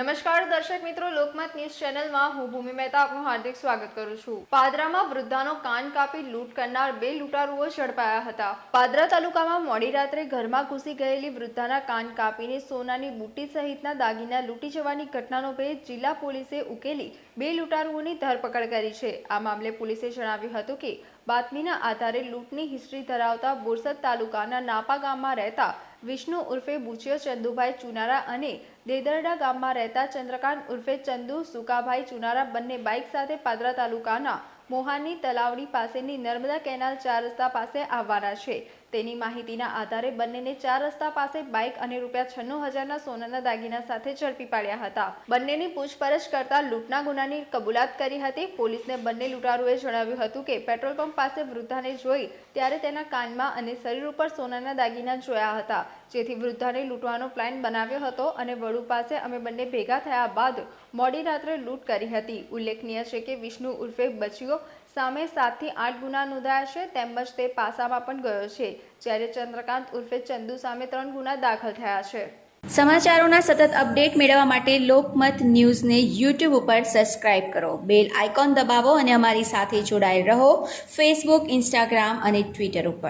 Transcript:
નમસ્કાર દર્શક મિત્રો, લોકમત ન્યૂઝ ચેનલમાં હું ભૂમિ મહેતા આપનું હાર્દિક સ્વાગત કરું છું. પાદરામાં વૃદ્ધાનો કાન કાપી લૂંટ કરનાર બે લૂંટારુઓ ઝડપાયા હતા. પાદરા તાલુકામાં મોડી રાત્રે ઘરમાં ઘૂસી ગયેલી વૃદ્ધાના કાન કાપીને સોનાની બુટ્ટી સહિતના દાગીના લૂંટી જવાની ઘટનાનો ભેદ જિલ્લા પોલીસે ઉકેલી બે લૂંટારુઓની ધરપકડ કરી છે. આ મામલે પોલીસે જણાવ્યું હતું કે, બાતમીના આધારે લૂંટની હિસ્ટ્રી ધરાવતા બોરસદ તાલુકાના નાપા ગામમાં રહેતા વિષ્ણુ ઉર્ફે બુચિયો ચંદુભાઈ ચુનારા અને દેદરડા ગામમાં રહેતા ચંદ્રકાંત ઉર્ફે ચંદુ, સુકાભાઈ ચુનારા બંને બાઇક સાથે પાદરા તાલુકાના મોહાની તલાવડી પાસેની નર્મદા કેનાલ ચાર રસ્તા પાસે આવવાના છે. તેની માહિતીના આધારે બંનેને ચાર રસ્તા પાસે બાઇક અને રૂપિયા છન્નું હજારના સોનાના દાગીના સાથે ઝડપી પાડ્યા હતા. બંનેની પૂછપરછ કરતા લૂંટના ગુનાની કબૂલાત કરી હતી. પોલીસને બંને લૂંટારુએ જણાવ્યું હતું કે પેટ્રોલ પંપ પાસે વૃદ્ધાને જોઈ ત્યારે તેના કાનમાં અને શરીર ઉપર સોનાના દાગીના જોયા હતા. જેથી વૃદ્ધાને લૂંટવાનો પ્લાન બનાવ્યો હતો અને વડુ પાસે અમે બંને ભેગા થયા બાદ મોડી રાત્રે લૂંટ કરી હતી. ઉલ્લેખનીય છે કે વિષ્ણુ ઉર્ફે બચિયો સામે સાતથી આઠ ગુના નોંધાયા છે, તેમજ તે પાસામાં પણ ગયો છે. જ્યારે ચંદ્રકાંત ઉર્ફે ચંદુ સામે ત્રણ ગુના દાખલ થયા છે. સમાચારોના સતત અપડેટ મેળવવા માટે લોકમત ન્યૂઝને યુટ્યુબ ઉપર સબસ્ક્રાઇબ કરો. બેલ આઇકોન દબાવો અને અમારી સાથે જોડાયેલ રહો. ફેસબુક ઇન્સ્ટાગ્રામ અને ટ્વિટર ઉપર.